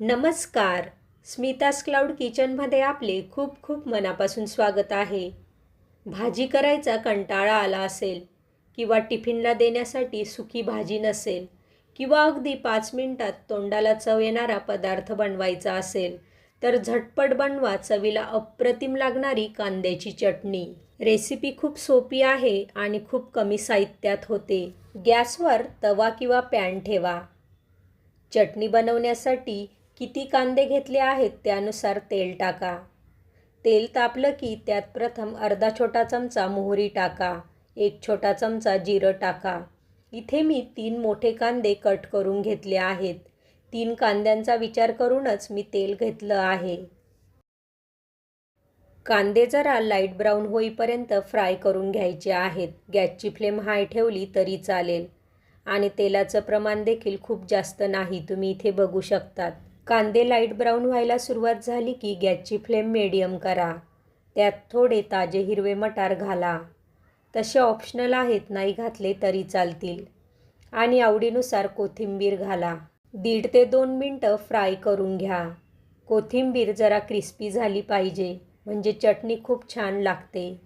नमस्कार. स्मितास क्लाउड किचनमध्ये आपले खूप खूप मनापासून स्वागत आहे. भाजी करायचा कंटाळा आला असेल किंवा टिफिनला देण्यासाठी सुकी भाजी नसेल किंवा अगदी पाच मिनिटात तोंडाला चव येणारा पदार्थ बनवायचा असेल तर झटपट बनवा चवीला अप्रतिम लागणारी कांद्याची चटणी. रेसिपी खूप सोपी आहे आणि खूप कमी साहित्यात होते. गॅसवर तवा किंवा पॅन ठेवा. चटणी बनवण्यासाठी किती कांदे घेतले आहेत त्यानुसार तेल टाका. तेल तापलं की त्यात प्रथम अर्धा छोटा चमचा मोहरी टाका एक छोटा चमचा जिरं टाका. इथे मी तीन मोठे कांदे कट करून घेतले आहेत. तीन कांद्यांचा विचार करूनच मी तेल घेतलं आहे. कांदे जरा लाइट ब्राऊन होईपर्यंत फ्राय करून घ्यायचे आहेत. गॅसची फ्लेम हाय ठेवली तरी चालेल. आणि तेलाचं प्रमाण देखील खूप जास्त नाही तुम्ही इथे बघू शकतात. कांदे लाइट ब्राऊन व्हायला सुरुवात झाली की गॅसची फ्लेम मेडियम करा. त्यात थोडे ताजे हिरवे मटार घाला. तसे ऑप्शनल आहेत नाही घातले तरी चालतील. आणि आवडीनुसार कोथिंबीर घाला. दीड ते दोन मिनटं फ्राय करून घ्या. कोथिंबीर जरा क्रिस्पी झाली पाहिजे म्हणजे चटणी खूप छान लागते.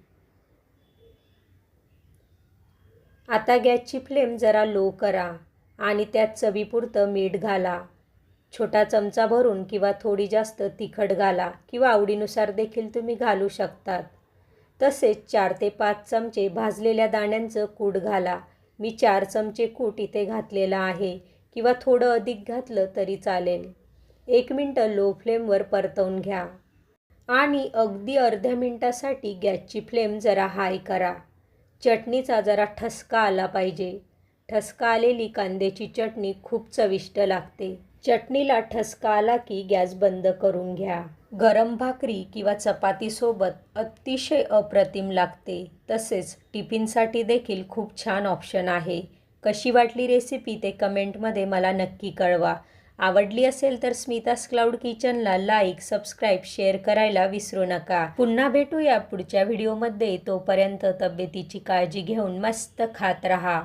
आता गॅसची फ्लेम जरा लो करा आणि त्यात चवीपुरतं मीठ घाला. छोटा चमचा भरून किंवा थोडी जास्त तिखट घाला किंवा आवडीनुसार देखील तुम्ही घालू शकतात. तसेच चार ते पाच चमचे भाजलेल्या दाण्यांचं कूट घाला. मी चार चमचे कूट इथे घातलेलं आहे किंवा थोडं अधिक घातलं तरी चालेल. एक मिनटं लो फ्लेमवर परतवून घ्या. आणि अगदी अर्ध्या मिनटासाठी गॅसची फ्लेम जरा हाय करा. चटणीचा जरा ठसका आला पाहिजे. ठसका आलेली कांद्याची चटणी खूप चविष्ट लागते. चटणीला ठसका आला की गॅस बंद करून घ्या. गरम भाकरी किंवा चपातीसोबत अतिशय अप्रतिम लागते. तसेच टिफिनसाठी देखील खूप छान ऑप्शन आहे. कशी वाटली रेसिपी ते कमेंटमध्ये मला नक्की कळवा. आवडली असेल तर स्मितास क्लाउड किचनला लाईक सबस्क्राईब शेअर करायला विसरू नका. पुन्हा भेटूया पुढच्या व्हिडिओमध्ये. तोपर्यंत तब्येतीची काळजी घेऊन मस्त खात रहा.